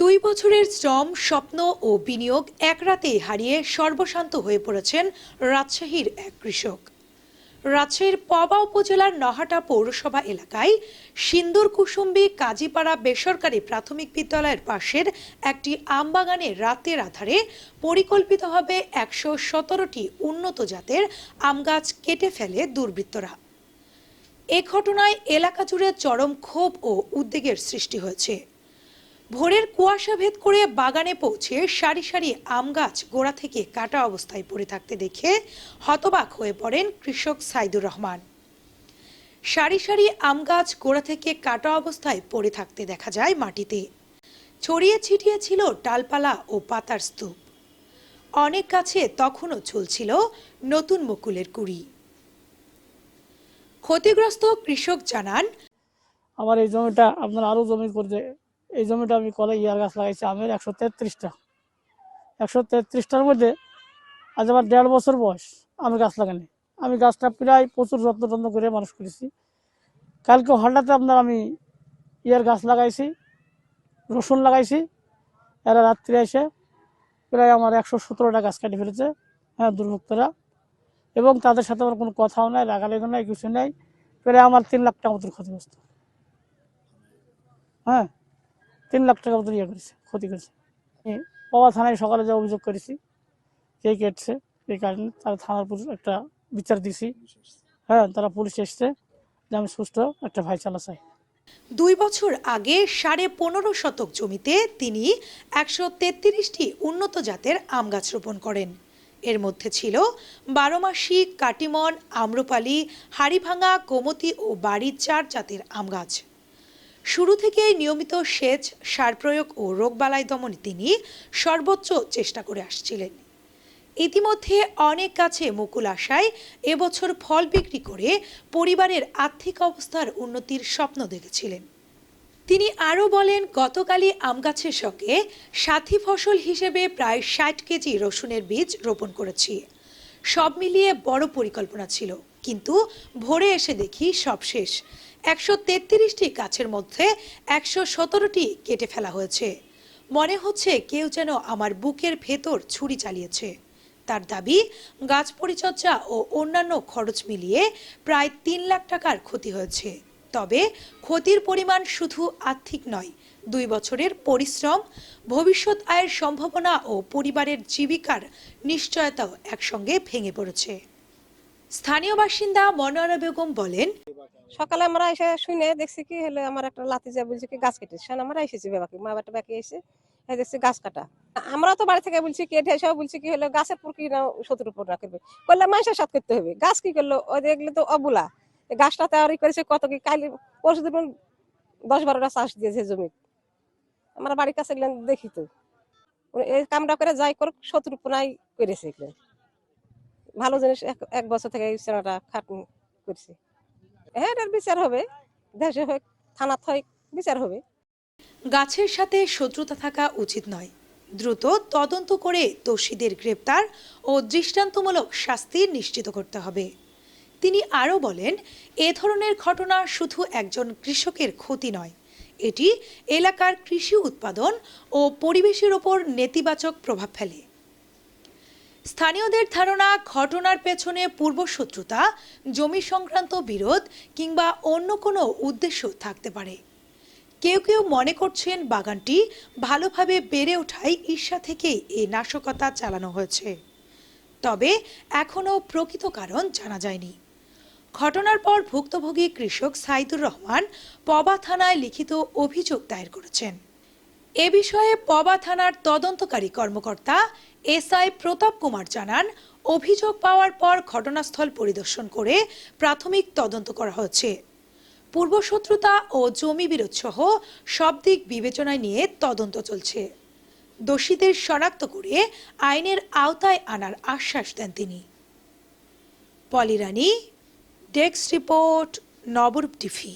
দুই বছরের শ্রম, স্বপ্ন ও বিনিয়োগ এক রাতেই হারিয়ে সর্বশান্ত হয়ে পড়েছেন রাজশাহীর এক কৃষক। রাজশাহীর পবা উপজেলার নহাটা পৌরসভা এলাকায় সিন্দুর কুসুম্বি কাজীপাড়া বেসরকারি প্রাথমিক বিদ্যালয়ের পাশের একটি আমবাগানে রাতের আধারে পরিকল্পিতভাবে একশো সতেরোটি উন্নত জাতের আম গাছ কেটে ফেলে দুর্বৃত্তরা। এ ঘটনায় এলাকা জুড়ে চরম ক্ষোভ ও উদ্বেগের সৃষ্টি হয়েছে। ভোরের কুয়াশা ভেদ করে বাগানে পৌঁছে সারি সারি আম গাছ গোড়া থেকে কাটা অবস্থায় পড়ে থাকতে দেখে হতবাক হয়ে পড়েন কৃষক সাইদুর রহমান। সারি সারি আম গাছ গোড়া থেকে কাটা অবস্থায় পড়ে থাকতে দেখা যায় মাটিতে। ছড়িয়ে ছিটিয়ে ছিল ডালপালা ও পাতার স্তূপ। অনেক গাছে তখনও ঝুলছিল নতুন মুকুলের কুড়ি। ক্ষতিগ্রস্ত কৃষক জানান, আমার এই জমিটা আপনার আরও জমি করছে এই জমিটা আমি কলে ইয়ার গাছ লাগাইছি, আমের একশো তেত্রিশটা। একশো তেত্রিশটার মধ্যে আজ আমার দেড় বছর বয়স, আমি গাছ লাগানি আমি গাছটা প্রায় প্রচুর যত্ন টত্ন করে মানুষ করেছি। কালকে হঠাৎ আপনার আমি ইয়ার গাছ লাগাইছি, রসুন লাগাইছি, এরা রাত্রি এসে প্রায় আমার একশো সতেরোটা গাছ কেটে ফেলেছে হ্যাঁ দুর্ভক্তরা। এবং তাদের সাথে আমার কোনো কথাও নাই রাগালেগো নাই কিছু নাই, প্রায় আমার তিন লাখ টাকা মতন ক্ষতিগ্রস্ত। হ্যাঁ তিন লাখ টাকা মতন ইয়ে করেছে, ক্ষতি করেছে। আমি বাবা থানায় সকালে যা অভিযোগ করেছি, কে কেটছে এই কারণে তারা থানার পুলিশ একটা বিচার দিছি। হ্যাঁ তারা পুলিশ এসছে যে আমি সুস্থ, একটা ভাই চালা চাই। দুই বছর আগে সাড়ে পনেরো শতক জমিতে তিনি একশো তেত্রিশটি উন্নত জাতের আম গাছ রোপণ করেন। এর মধ্যে ছিল বারোমাসি, কাটিমন, আম্রপালি, হাড়িভাঙা কোমতি ও বাড়ির চার জাতের আম গাছ। শুরু থেকেই নিয়মিত সেচ, সার প্রয়োগ ও রোগবালাই দমনে তিনি সর্বোচ্চ চেষ্টা করে আসছিলেন। ইতিমধ্যে অনেক গাছে মুকুল আসায় এবছর ফল বিক্রি করে পরিবারের আর্থিক অবস্থার উন্নতির স্বপ্ন দেখেছিলেন। তিনি আরও বলেন, গতকালই আম গাছের সঙ্গে সাথী ফসল হিসেবে প্রায় ষাট কেজি রসুনের বীজ রোপণ করেছি। সব মিলিয়ে বড় পরিকল্পনা ছিল। কিন্তু ভোরে এসে দেখি সব শেষ। একশো তেত্রিশটি গাছের মধ্যে একশো সতেরোটি কেটে ফেলা হয়েছে। মনে হচ্ছে কেউ যেন আমার বুকের ভেতর ছুরি চালিয়েছে। তার দাবি, গাছ পরিচর্যা ও অন্যান্য খরচ মিলিয়ে প্রায় তিন লাখ টাকার ক্ষতি হয়েছে। তবে ক্ষতির পরিমাণ শুধু আর্থিক নয়, দুই বছরের পরিশ্রম, ভবিষ্যৎ আয়ের সম্ভাবনা ও পরিবারের জীবিকার নিশ্চয়তাও একসঙ্গে ভেঙে পড়েছে। স্থানীয় বাসিন্দা মনোয়ারা বেগম বলেন, সকালে আমরা এসে শুনে দেখছি কি হলো, আমার একটা লাতি যা বলছে কি, গাছ কেটে। সেন আমরা এসেছি বাবাকে, মা বাটা বাকি এসে দেখছি গাছ কাটা। আমরা তো বাড়ি থেকে বলছি কেটে এসে বলছি কি হলো, গাছের পর কি না শত্রুর উপর রাখবে করলে মানুষের সাথ করতে হবে। গাছ কি করল? ওই দেখলে তো অবুলা। গাছটা তৈরি করেছে কত কি কালি পরশু দিন দশ বারোটা চাষ দিয়েছে জমি আমরা বাড়ির কাছে দেখি তো। এই কামটা করে যাই করুক শত্রু পুনাই করেছে ভালো জিনিস এক- বছর থেকে এই সেনাটা খাটনি করছে। হ্যাঁ এটার বিচার হবে। দেশে হোক, থানাত হয় বিচার হবে। গাছের সাথে শত্রুতা থাকা উচিত নয়। দ্রুত তদন্ত করে দোষীদের গ্রেপ্তার ও দৃষ্টান্তমূলক শাস্তি নিশ্চিত করতে হবে। তিনি আরও বলেন, এ ধরনের ঘটনা শুধু একজন কৃষকের ক্ষতি নয়। এটি এলাকার কৃষি উৎপাদন ও পরিবেশের ওপর নেতিবাচক প্রভাব ফেলে। স্থানীয়দের ধারণা, ঘটনার পেছনে পূর্বশত্রুতা জমি সংক্রান্ত বিরোধ কিংবা অন্য কোনো উদ্দেশ্য থাকতে পারে। কেউ কেউ মনে করছেন বাগানটি ভালোভাবে বেড়ে ওঠায় ঈর্ষা থেকেই এ নাশকতা চালানো হয়েছে। তবে এখনও প্রকৃত কারণ জানা যায়নি। ঘটনার পর ভুক্তভোগী কৃষক সাইদুর রহমান পবা থানায় লিখিত অভিযোগ দায়ের করেছেন। এ বিষয়ে পবা থানার তদন্তকারী কর্মকর্তা এসআই প্রতাপ কুমার জানান, অভিযোগ পাওয়ার পর ঘটনাস্থল পরিদর্শন করে প্রাথমিক তদন্ত করা হচ্ছে। পূর্বশত্রুতা ও জমি বিরোধ সহ সব দিক বিবেচনায় নিয়ে তদন্ত চলছে। দোষীদের শনাক্ত করে আইনের আওতায় আনার আশ্বাস দেন তিনি। Polirani desk report, Nabarup TV.